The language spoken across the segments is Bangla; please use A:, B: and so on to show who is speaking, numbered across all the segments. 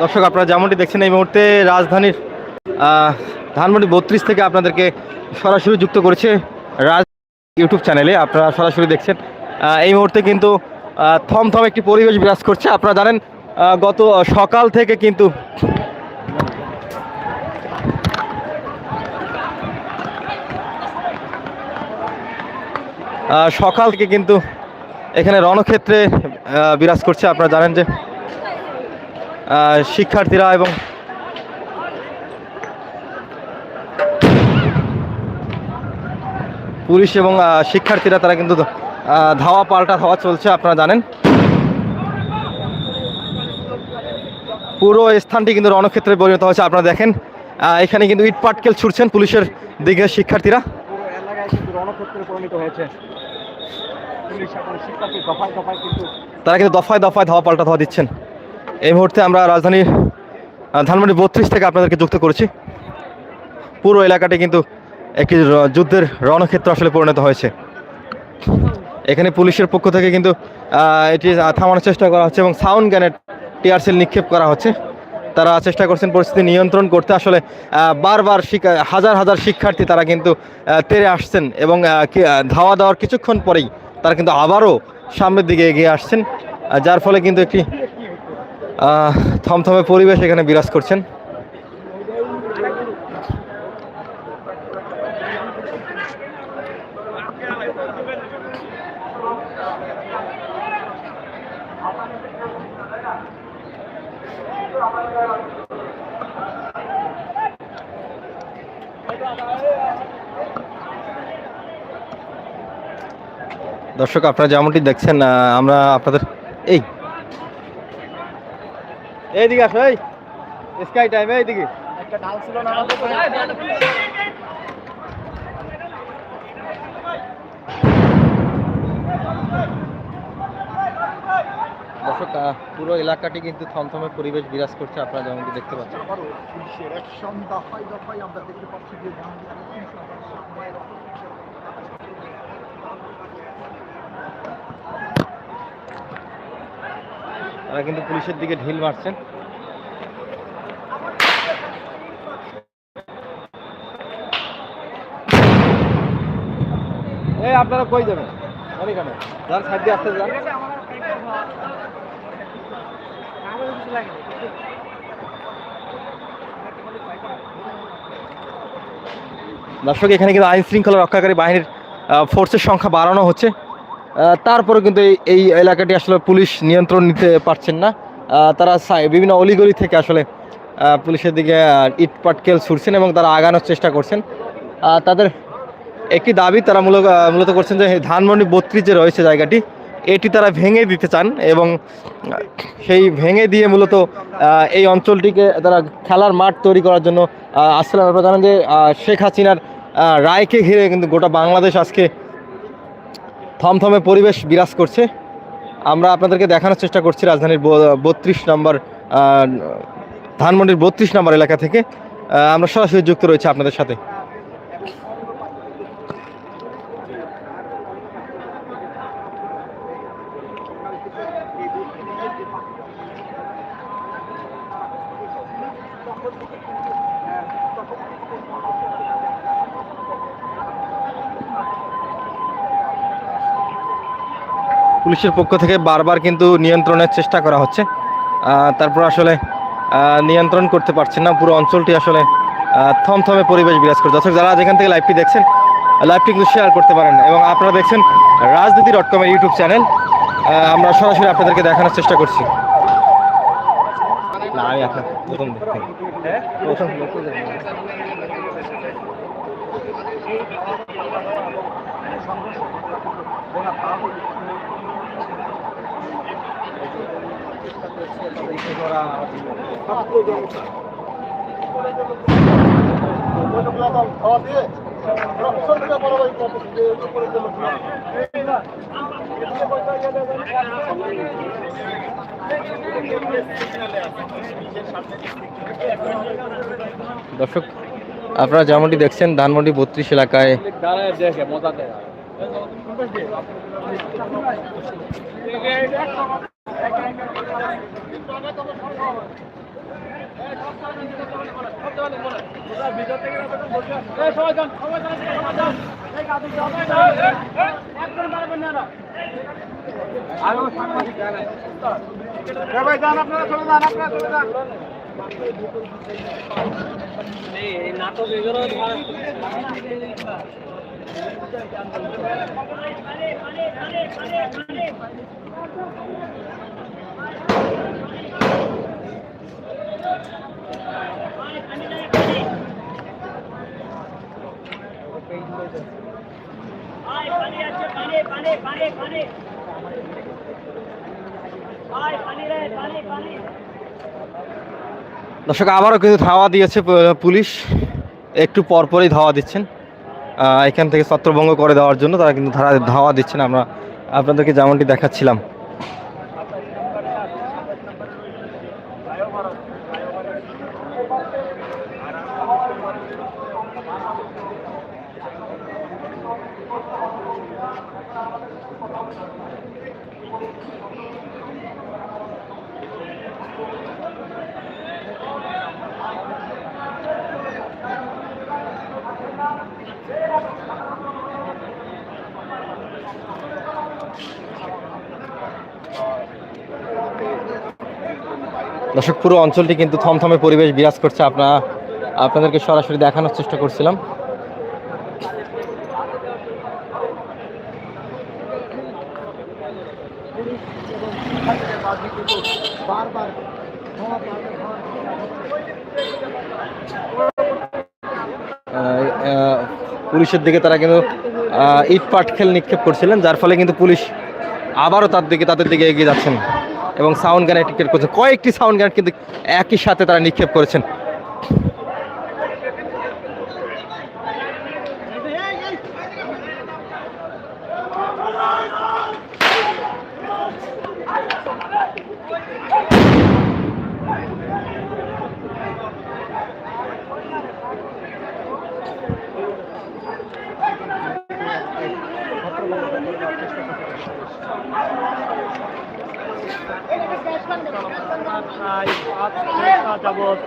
A: দর্শক, আপনারা যেমনটি দেখছেন এই মুহূর্তে রাজধানীর ধানমন্ডি বত্রিশ থেকে আপনাদেরকে সরাসরি যুক্ত করেছে রাজ ইউটিউব চ্যানেলে। আপনারা সরাসরি দেখছেন এই মুহূর্তে কিন্তু থমথম একটি পরিবেশ বিরাজ করছে। আপনারা জানেন গত সকাল থেকে কিন্তু সকাল থেকে কিন্তু এখানে রণক্ষেত্রে বিরাজ করছে। আপনারা জানেন যে শিক্ষার্থীরা এবং পুলিশ এবং শিক্ষার্থীরা তারা কিন্তু ধাওয়া পাল্টা ধাওয়া চলছে আপনারা জানেন। পুরো স্থানটি কিন্তু রণক্ষেত্রে পরিণত হয়েছে আপনারা দেখেন। এখানে কিন্তু ইট পাটকেল ছুটছেন পুলিশের দিকে শিক্ষার্থীরা। তারা কিন্তু দফায় দফায় ধাওয়া পাল্টা ধাওয়া দিচ্ছেন। এই মুহূর্তে আমরা রাজধানীর ধানমন্ডি বত্রিশ থেকে আপনাদেরকে যুক্ত করেছি। পুরো এলাকাটি কিন্তু একটি যুদ্ধের রণক্ষেত্র আসলে পরিণত হয়েছে। এখানে পুলিশের পক্ষ থেকে কিন্তু এটি থামানোর চেষ্টা করা হচ্ছে এবং সাউন্ড গ্যানেট টিআরসেল নিক্ষেপ করা হচ্ছে। তারা চেষ্টা করছেন পরিস্থিতি নিয়ন্ত্রণ করতে। আসলে বারবার হাজার হাজার শিক্ষার্থী তারা কিন্তু তেড়ে আসছেন এবং ধাওয়া দেওয়ার কিছুক্ষণ পরেই তারা কিন্তু আবারও সামনের দিকে এগিয়ে আসছেন যার ফলে কিন্তু একটি থমথমে পরিবেশ এখানে বিরাজ করছেন। দর্শক আপনারা যেমনটি দেখছেন আমরা আপনাদের এই এইদিকে আসো এই স্কাই টাইম এইদিকে
B: একটা ঢাল ছিল না
A: দর্শক পুরো এলাকাটি কিন্তু থমথমে পরিবেশ বিরাজ করছে আপনারা যেমনটি দেখতে পাচ্ছেন।
B: আমরা দেখতে পাচ্ছি যে
A: তারা কিন্তু পুলিশের দিকে ঢিল মারছেন। এই আপনারা কই যাবেন? অনেকখানে সাইড দিয়ে আসতে যান। দর্শক, এখানে কিন্তু আইন শৃঙ্খলা রক্ষাকারী বাহিনীর ফোর্সের সংখ্যা বাড়ানো হচ্ছে। আহ, তারপরেও কিন্তু এই এলাকাটি আসলে পুলিশ নিয়ন্ত্রণ নিতে পারছেন না। তারা বিভিন্ন অলিগলি থেকে আসলে পুলিশের দিকে ইট পাটকেল ছুটছেন এবং তারা আগানোর চেষ্টা করছেন। তাদের একটি দাবি তারা মূলত মূলত করছেন যে ধানমন্ডি বত্রিশ যে রয়েছে জায়গাটি এটি তারা ভেঙে দিতে চান এবং সেই ভেঙে দিয়ে মূলত এই অঞ্চলটিকে তারা খেলার মাঠ তৈরি করার জন্য আসলে আপনারা জানেন যে শেখ হাসিনার রায়কে ঘিরে কিন্তু গোটা বাংলাদেশ আজকে থমথমে পরিবেশ বিরাজ করছে। আমরা আপনাদেরকে দেখানোর চেষ্টা করছি রাজধানীর বত্রিশ নম্বর ধানমন্ডির বত্রিশ নম্বর এলাকা থেকে। আমরা সরাসরি যুক্ত রয়েছে আপনাদের সাথে। পুলিশের পক্ষ থেকে বারবার কিন্তু নিয়ন্ত্রণের চেষ্টা করা হচ্ছে। তারপর আসলে নিয়ন্ত্রণ করতে পারছেন না। পুরো অঞ্চলটি আসলে থমথমে পরিবেশ বিরাজ করছে। দর্শক, যারা যেখান থেকে লাইভটি দেখছেন লাইভটি কিন্তু শেয়ার করতে পারেন। এবং আপনারা দেখছেন রাজনীতি ডট কমের ইউটিউব চ্যানেল আমরা সরাসরি আপনাদেরকে দেখানোর চেষ্টা করছি। প্রথম দর্শক আপনারা যেমনটি দেখছেন ধানমন্ডি বত্রিশ এলাকায়
B: মজা দেয় ভাই যান আপনারা চলে যান আপনারা চলে যান
C: পানি আছে
A: দর্শক আবারও কিন্তু ধাওয়া দিয়েছে পুলিশ। একটু পরপরই ধাওয়া দিচ্ছেন। এখান থেকে ছত্রভঙ্গ করে দেওয়ার জন্য তারা কিন্তু ধারা ধাওয়া দিচ্ছে না। আমরা আপনাদেরকে যেমনটি দেখাচ্ছিলাম। দর্শক, পুরো অঞ্চলটি কিন্তু থমথমে পরিবেশ বিরাজ করছে। আপনারা আপনাদেরকে সরাসরি দেখানোর চেষ্টা করছিলাম। পুলিশের দিকে তারা কিন্তু ইট পাটখেল নিক্ষেপ করছিলেন, যার ফলে কিন্তু পুলিশ আবারও তার দিকে, তাদের দিকে এগিয়ে যাচ্ছেন। এবং সাউন্ড গ্যানেট টিকেট করছেন। কয়েকটি সাউন্ড গান কিন্তু একই সাথে তারা নিক্ষেপ করেছেন
B: প্রায় পাঁচ ঘণ্টা যাবৎ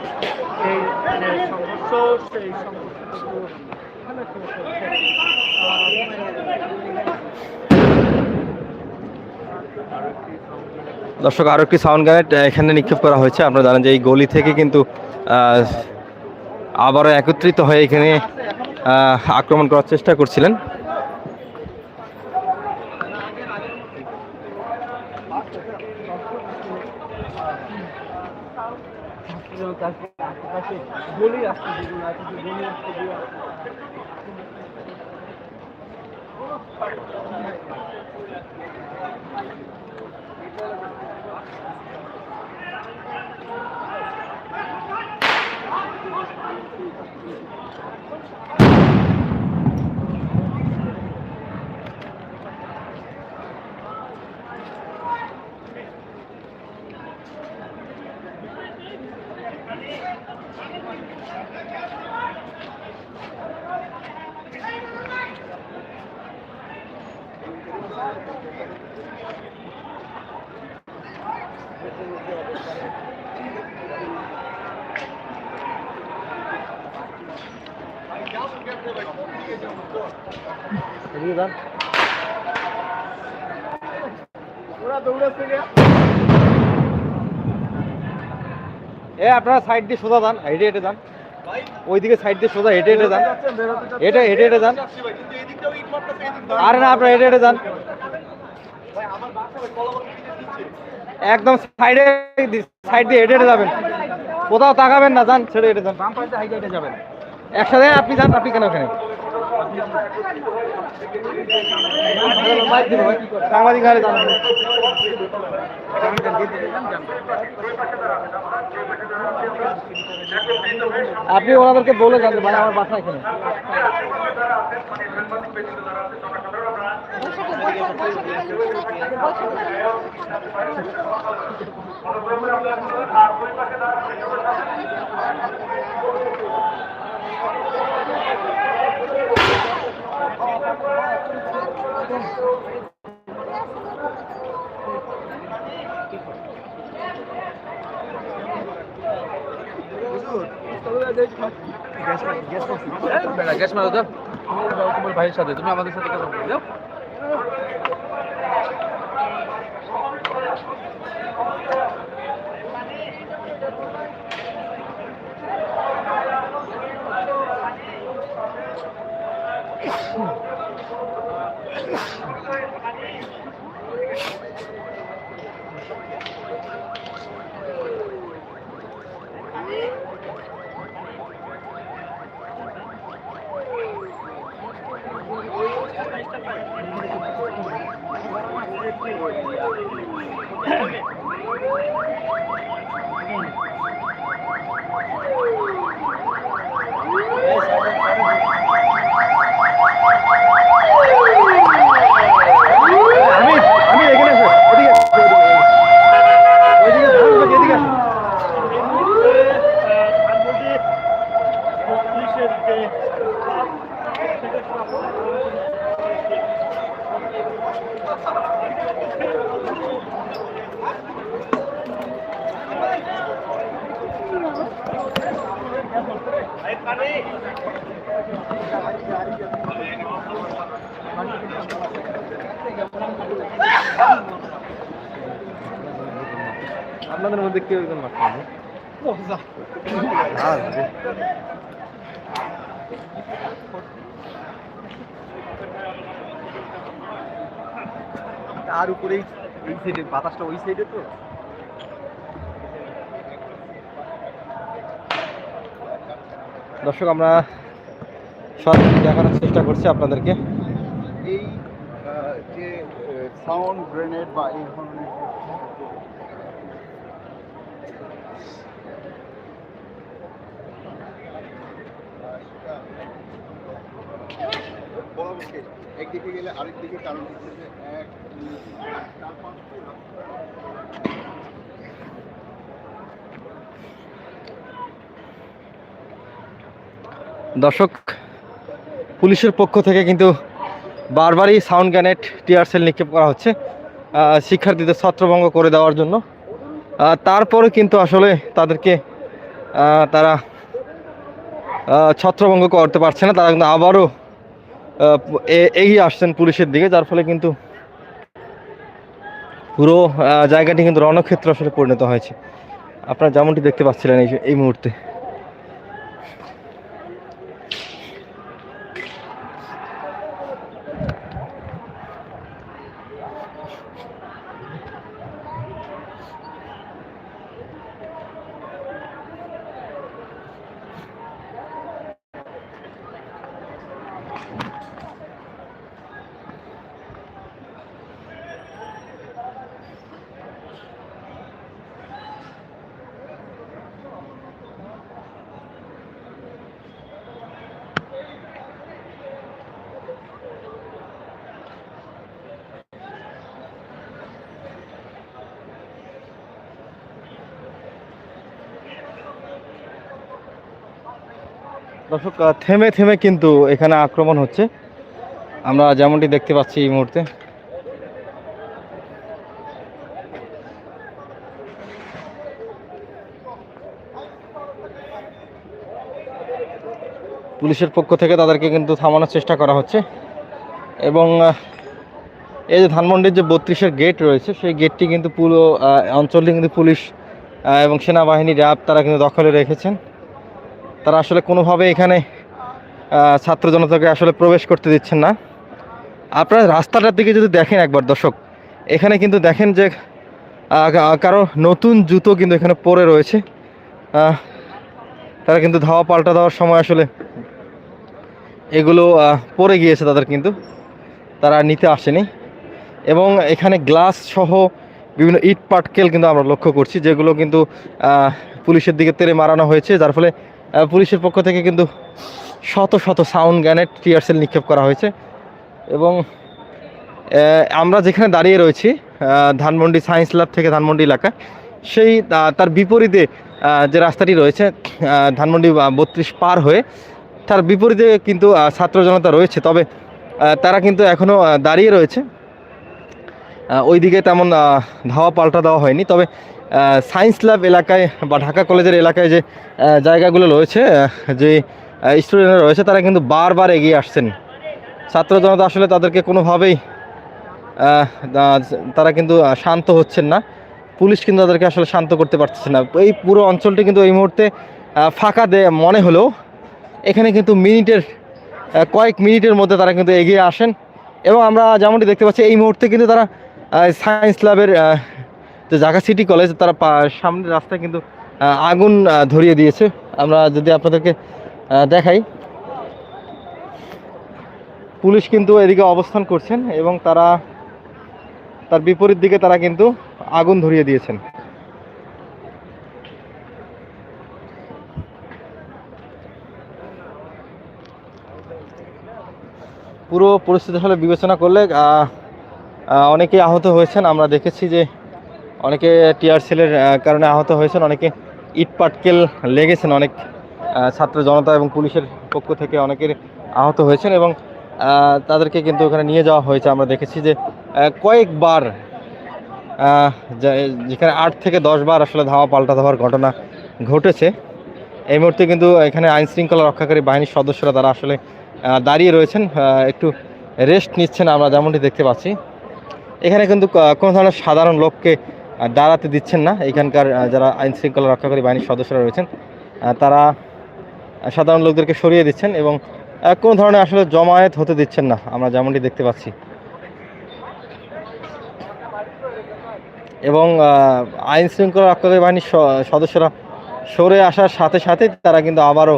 B: এই যে সংঘর্ষ সেই সংঘর্ষটুকু এখানে শুরু করছে
A: দর্শক আরও একটি সাউন্ড গানেট এখানে নিক্ষেপ করা হয়েছে। আপনারা জানেন যে এই গলি থেকে কিন্তু আবারও একত্রিত হয়ে এখানে আক্রমণ করার চেষ্টা করছিলেন।
B: গলি
A: এ আপনারা সাইড দিয়ে সোজা যান হেঁটে হেঁটে যান। ওইদিকে সাইড দিয়ে সোজা হেঁটে হেঁটে যান। হেঁটে হেঁটে হেঁটে যান। আরে না আপনারা হেঁটে হেঁটে যান। একদম সাইডে সাইড দিয়ে হেঁটে হেঁটে যাবেন। কোথাও তাকাবেন না যান ছেড়ে হেঁটে যান।
B: যাবেন।
A: একসাথে আপনি যান আপনি কেন ওখানে? সাংবাদিক আপনি ওনাদেরকে বলে যান ভাই আমার বাসা এখানে।
D: গ্যাস মারো তো ভাইয়ের সাথে তুমি আমাদের সাথে কথা বলে দাও যাও
A: আমি আমি এখানে আসো ওদিকে আসো, ওইদিকে আসো, ওইদিকে এদিকে আসো।
B: পুলিশের যে
A: আপনাদের মধ্যে কেউ একজন মারতে হবে
B: তার উপরে এই সাইডে বাতাসটা ওই সাইডে তো?
A: দর্শক আমরা সরাসরি দেখানোর চেষ্টা করছি আপনাদেরকে।
E: এই যে সাউন্ড গ্রেনেড বা এই ধরনের বলা মুশকিল একদিকে গেলে আরেক দিকে কারণ হচ্ছে যে এক
A: দর্শক পুলিশের পক্ষ থেকে কিন্তু বারবারই সাউন্ড গ্যানেট টিয়ার সেল নিক্ষেপ করা হচ্ছে শিক্ষার্থীদের ছত্রভঙ্গ করে দেওয়ার জন্য তারপরে কিন্তু আসলে তাদেরকে তারা ছত্রভঙ্গ করতে পারছে না তারা কিন্তু আবারও এগিয়ে আসছেন পুলিশের দিকে, যার ফলে কিন্তু পুরো জায়গাটি কিন্তু রণক্ষেত্র আসলে পরিণত হয়েছে। আপনারা যেমনটি দেখতে পাচ্ছিলেন এই এই মুহূর্তে। দর্শক থেমে থেমে কিন্তু এখানে আক্রমণ হচ্ছে। আমরা যেমনটি দেখতে পাচ্ছি এই মুহূর্তে। পুলিশের পক্ষ থেকে তাদেরকে কিন্তু থামানোর চেষ্টা করা হচ্ছে। এবং এই যে ধানমন্ডির যে বত্রিশের গেট রয়েছে, সেই গেটটি কিন্তু পুরো অঞ্চলটি কিন্তু পুলিশ এবং সেনাবাহিনী র্যাব তারা কিন্তু দখলে রেখেছেন। তারা আসলে কোনোভাবে এখানে ছাত্র জনতাকে আসলে প্রবেশ করতে দিচ্ছেন না। আপনারা রাস্তাটার দিকে যদি দেখেন একবার দর্শক, এখানে কিন্তু দেখেন যে কারও নতুন জুতো কিন্তু এখানে পরে রয়েছে। তারা কিন্তু ধাওয়া পাল্টা দেওয়ার সময় আসলে এগুলো পরে গিয়েছে তাদের কিন্তু। তারা নিতে আসেনি। এবং এখানে গ্লাস সহ বিভিন্ন ইট পাটকেল কিন্তু আমরা লক্ষ্য করছি, যেগুলো কিন্তু পুলিশের দিকে তেড়ে মারানো হয়েছে, যার ফলে পুলিশের পক্ষ থেকে কিন্তু শত শত সাউন্ড গ্যানেট টিয়ারসেল নিক্ষেপ করা হয়েছে। এবং আমরা যেখানে দাঁড়িয়ে রয়েছি ধানমন্ডি সায়েন্স ল্যাব থেকে ধানমন্ডি এলাকায়, সেই তার বিপরীতে যে রাস্তাটি রয়েছে ধানমন্ডি বত্রিশ পার হয়ে, তার বিপরীতে কিন্তু ছাত্র জনতা রয়েছে। তবে তারা কিন্তু এখনও দাঁড়িয়ে রয়েছে। ওইদিকে তেমন ধাওয়া পাল্টা দেওয়া হয়নি। তবে সায়েন্স ল্যাব এলাকায় বা ঢাকা কলেজের এলাকায় যে জায়গাগুলো রয়েছে যে স্টুডেন্টরা রয়েছে, তারা কিন্তু বারবার এগিয়ে আসছেন। ছাত্র জনতা আসলে তাদেরকে কোনোভাবেই তারা কিন্তু শান্ত হচ্ছেন না। পুলিশ কিন্তু তাদেরকে আসলে শান্ত করতে পারতেছে না। এই পুরো অঞ্চলটি কিন্তু এই মুহূর্তে ফাঁকা দে, মনে হলেও, এখানে কিন্তু মিনিটের কয়েক মিনিটের মধ্যে তারা কিন্তু এগিয়ে আসেন। এবং আমরা যেমনটি দেখতে পাচ্ছি, এই মুহূর্তে কিন্তু তারা সায়েন্স ল্যাবের যে ঢাকা সিটি কলেজ, তারা সামনের রাস্তায় কিন্তু আগুন ধরিয়ে দিয়েছে। আমরা যদি আপনাদেরকে দেখাই। পুলিশ কিন্তু এদিকে অবস্থান করছেন এবং তারা, তার বিপরীত দিকে তারা কিন্তু আগুন ধরিয়ে দিয়েছেন। পুরো পরিস্থিতি আসলে বিবেচনা করলে অনেকেই আহত হয়েছেন। আমরা দেখেছি যে অনেকে টিয়ার সেলের কারণে আহত হয়েছেন, অনেকে ইট পাটকেল লেগেছেন, অনেক ছাত্র জনতা এবং পুলিশের পক্ষ থেকে অনেকের আহত হয়েছেন এবং তাদেরকে কিন্তু ওখানে নিয়ে যাওয়া হয়েছে। আমরা দেখেছি যে কয়েকবার যেখানে আট থেকে দশ বার আসলে ধাওয়া পাল্টা ধাওয়ার ঘটনা ঘটেছে। এই মুহূর্তে কিন্তু এখানে আইন শৃঙ্খলা রক্ষাকারী বাহিনীর সদস্যরা তারা আসলে দাঁড়িয়ে রয়েছেন একটু রেস্ট নিচ্ছেন, আমরা যেমনটি দেখতে পাচ্ছি। এখানে কিন্তু কোনো ধরনের সাধারণ লোককে দাঁড়াতে দিচ্ছেন না। এখানকার যারা আইন শৃঙ্খলা রক্ষাকারী বাহিনীর সদস্যরা রয়েছেন তারা সাধারণ লোকদেরকে সরিয়ে দিচ্ছেন এবং কোনো ধরনের আসলে জমায়েত হতে দিচ্ছেন না, আমরা যেমনটি দেখতে পাচ্ছি। এবং আইন শৃঙ্খলা রক্ষাকারী বাহিনীর সদস্যরা সরে আসার সাথে সাথে তারা কিন্তু আবারও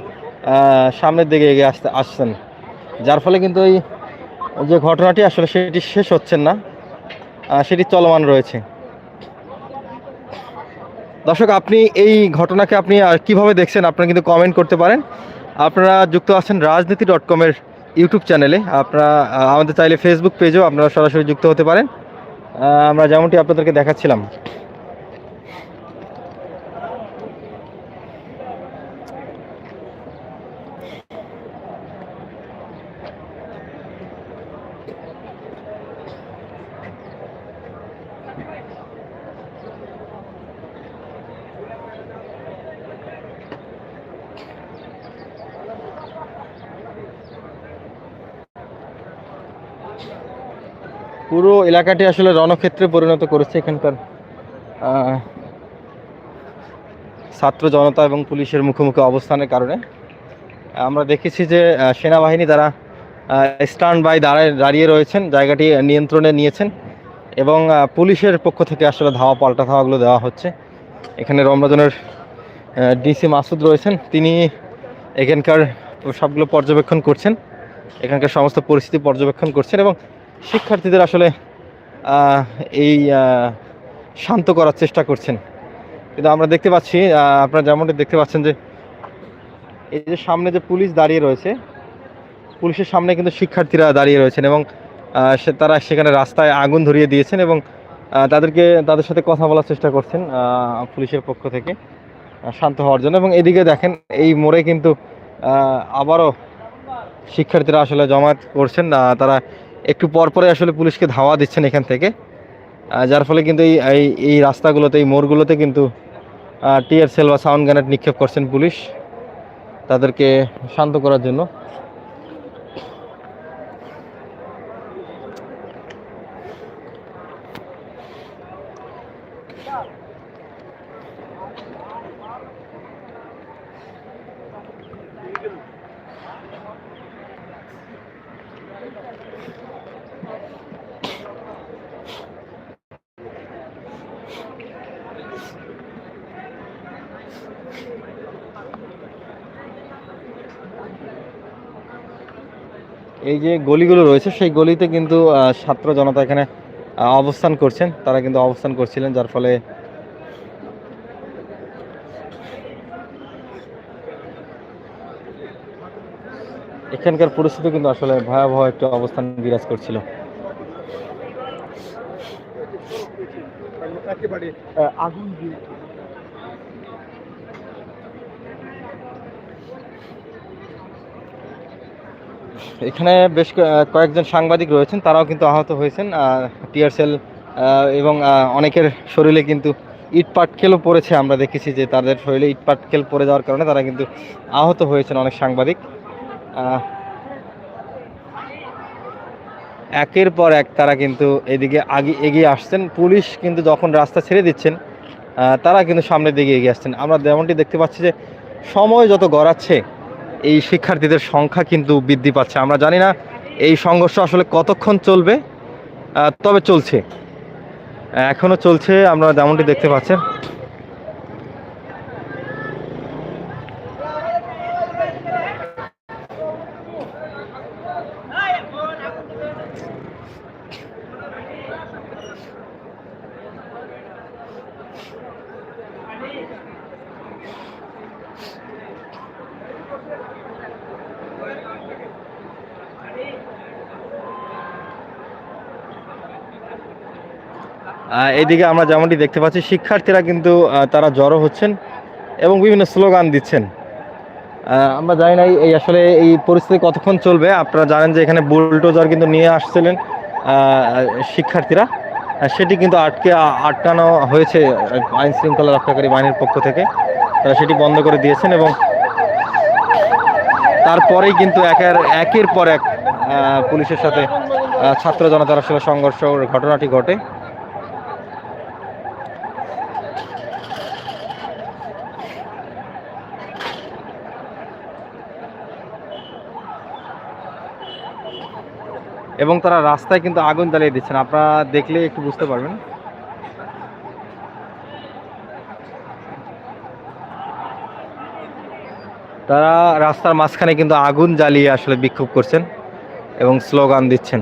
A: সামনের দিকে এগিয়ে আসতে, আসছেন। যার ফলে কিন্তু এই যে ঘটনাটি আসলে সেটি শেষ হচ্ছেন না সেটি চলমান রয়েছে। দর্শক, আপনি এই ঘটনাকে আপনি কীভাবে দেখছেন আপনারা কিন্তু কমেন্ট করতে পারেন। আপনারা যুক্ত আছেন রাজনীতি ডট কমের ইউটিউব চ্যানেলে। আপনারা আমাদের চাইলে ফেসবুক পেজেও আপনারা সরাসরি যুক্ত হতে পারেন। আমরা যেমনটি আপনাদেরকে দেখাচ্ছিলাম পুরো এলাকাটি আসলে রণক্ষেত্রে পরিণত করেছে এখানকার ছাত্র জনতা এবং পুলিশের মুখোমুখি অবস্থানের কারণে। আমরা দেখেছি যে সেনাবাহিনী তারা স্টান্ড বাই দাঁড়ায়, দাঁড়িয়ে রয়েছেন, জায়গাটি নিয়ন্ত্রণে নিয়েছেন এবং পুলিশের পক্ষ থেকে আসলে ধাওয়া, পাল্টা ধাওয়াগুলো দেওয়া হচ্ছে। এখানে রমরাজনের ডিসি মাসুদ রয়েছেন। তিনি এখানকার সবগুলো পর্যবেক্ষণ করছেন। এখানকার সমস্ত পরিস্থিতি পর্যবেক্ষণ করছেন এবং শিক্ষার্থীদের আসলে এই শান্ত করার চেষ্টা করছেন। কিন্তু আমরা দেখতে পাচ্ছি আপনারা যেমনটি দেখতে পাচ্ছেন যে, এই যে সামনে যে পুলিশ দাঁড়িয়ে রয়েছে, পুলিশের সামনে কিন্তু শিক্ষার্থীরা দাঁড়িয়ে রয়েছেন এবং সে, তারা সেখানে রাস্তায় আগুন ধরিয়ে দিয়েছেন এবং তাদেরকে, তাদের সাথে কথা বলার চেষ্টা করছেন পুলিশের পক্ষ থেকে শান্ত হওয়ার জন্য এবং এদিকে দেখেন, এই মোড়ে কিন্তু আবারও শিক্ষার্থীরা আসলে জমায়েত করছেন তারা একটু পরপরে আসলে পুলিশকে ধাওয়া দিচ্ছেন এখান থেকে। যার ফলে কিন্তু এই এই রাস্তাগুলোতে, এই মোড়গুলোতে কিন্তু টিয়ার সেল বা সাউন্ড গ্যানেট নিক্ষেপ করছেন পুলিশ। তাদেরকে শান্ত করার জন্য। যে গলিগুলো রয়েছে, সেই গলিতে কিন্তু ছাত্র জনতা এখানে অবস্থান করছেন। তারা কিন্তু অবস্থান করছিলেন, যার ফলে এখানকার পরিস্থিতি কিন্তু আসলে ভয়াবহ একটা অবস্থান বিরাজ করছিল।
B: আগুন
A: এখানে বেশ কয়েকজন সাংবাদিক রয়েছেন, তারাও কিন্তু আহত হয়েছেন। টিয়ার সেল এবং অনেকের শরীরে কিন্তু ইট পাটকেলও পড়েছে। আমরা দেখেছি যে তাদের শরীরে ইট পাটকেল পড়ে যাওয়ার কারণে তারা কিন্তু আহত হয়েছেন অনেক সাংবাদিক। একের পর এক তারা কিন্তু এদিকে আগে এগিয়ে আসছেন। পুলিশ কিন্তু যখন রাস্তা ছেড়ে দিচ্ছেন তারা কিন্তু সামনের দিকে এগিয়ে আসছেন। আমরা যেমনটি দেখতে পাচ্ছি যে সময় যত গড়াচ্ছে এই শিক্ষার্থীদের সংখ্যা কিন্তু বৃদ্ধি পাচ্ছে। আমরা জানি না এই সংঘর্ষ আসলে কতক্ষণ চলবে তবে চলছে। এখনও চলছে আমরা যেমনটি দেখতে পাচ্ছেন। এইদিকে আমরা যেমনটি দেখতে পাচ্ছি, শিক্ষার্থীরা কিন্তু তারা জড়ো হচ্ছেন এবং বিভিন্ন স্লোগান দিচ্ছেন। আমরা জানি না এই- আসলে এই পরিস্থিতি কতক্ষণ চলবে। আপনারা জানেন যে এখানে বুলডোজার কিন্তু নিয়ে আসছিলেন শিক্ষার্থীরা। সেটি কিন্তু আটকে আটকানো হয়েছে আইন শৃঙ্খলা রক্ষাকারী বাহিনীর পক্ষ থেকে। তারা সেটি বন্ধ করে দিয়েছেন এবং তারপরেই কিন্তু একের একের পর এক পুলিশের সাথে ছাত্র জনতার আসলে সংঘর্ষ ঘটনাটি ঘটে। এবং তারা রাস্তায় কিন্তু আগুন জ্বালিয়ে দিচ্ছেন। আপনারা দেখলে একটু বুঝতে পারবেন। তারা রাস্তার মাঝখানে কিন্তু আগুন জ্বালিয়ে আসলে বিক্ষোভ করছেন এবং স্লোগান দিচ্ছেন।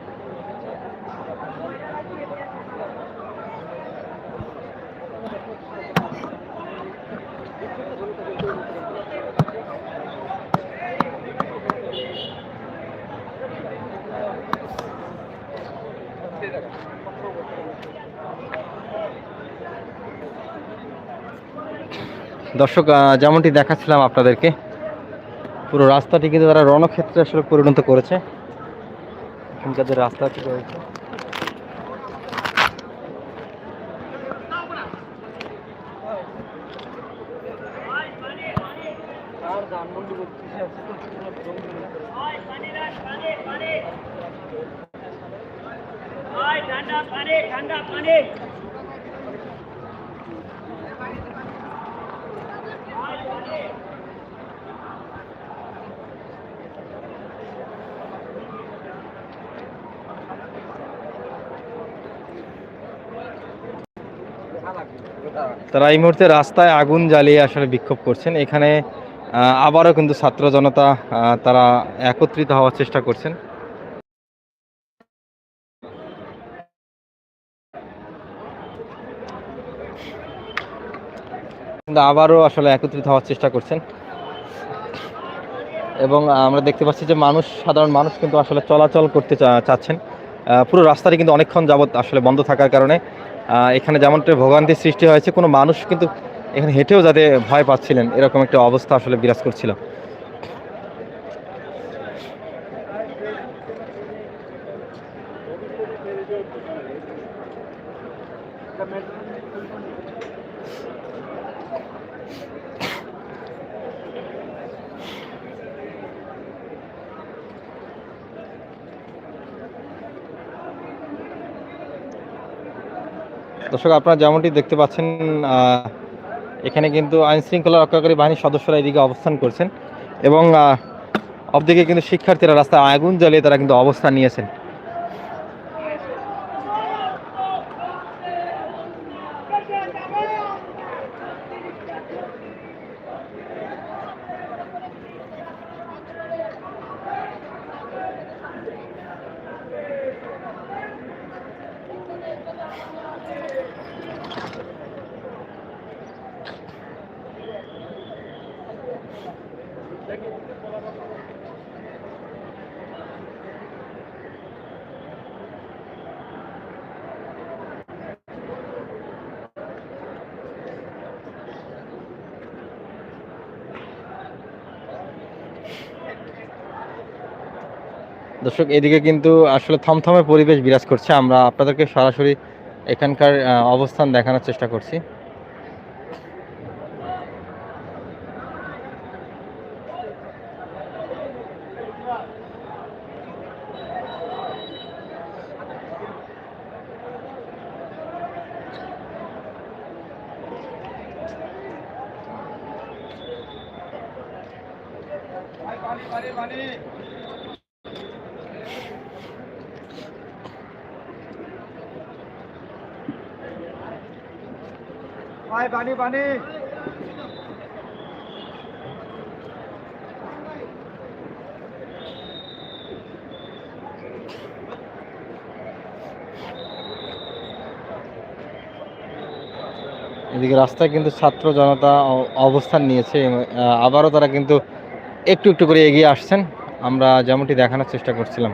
A: দর্শক যেমনটি দেখাচ্ছিলাম আপনাদেরকে, পুরো রাস্তাটি কিন্তু তারা রণক্ষেত্রে আসলে পরিণত করেছে। এখানকার যে রাস্তাটি রয়েছে তারা এই মুহূর্তে রাস্তায় আগুন জ্বালিয়ে আসলে বিক্ষোভ করছেন। এখানে আবারও কিন্তু ছাত্র জনতা তারা একত্রিত হওয়ার চেষ্টা করছেন। কিন্তু আবারও আসলে একত্রিত হওয়ার চেষ্টা করছেন। এবং আমরা দেখতে পাচ্ছি যে মানুষ, সাধারণ মানুষ কিন্তু আসলে চলাচল করতে চাচ্ছেন। পুরো রাস্তাটি কিন্তু অনেকক্ষণ যাবত আসলে বন্ধ থাকার কারণে। এখানে যেমনটা ভোগান্তির সৃষ্টি হয়েছে, কোনো মানুষ কিন্তু এখানে হেঁটেও যাতে ভয় পাচ্ছিলেন, এরকম একটা অবস্থা আসলে বিরাজ করছিল। দর্শক, আপনারা যেমনটি দেখতে পাচ্ছেন এখানে কিন্তু আইনশৃঙ্খলা রক্ষাকারী বাহিনীর সদস্যরা এদিকে অবস্থান করছেন এবং অবদিকে অপদিকে কিন্তু শিক্ষার্থীরা রাস্তায় আগুন জ্বালিয়ে তারা কিন্তু অবস্থান নিয়েছেন। দর্শক, এদিকে কিন্তু আসলে থমথমে পরিবেশ বিরাজ করছে। আমরা আপনাদেরকে সরাসরি এখানকার অবস্থান দেখানোর চেষ্টা করছি। এদিকে রাস্তায় কিন্তু ছাত্র জনতা অবস্থান নিয়েছে আবারও তারা কিন্তু একটু একটু করে এগিয়ে আসছেন। আমরা যেমনটি দেখানোর চেষ্টা করছিলাম।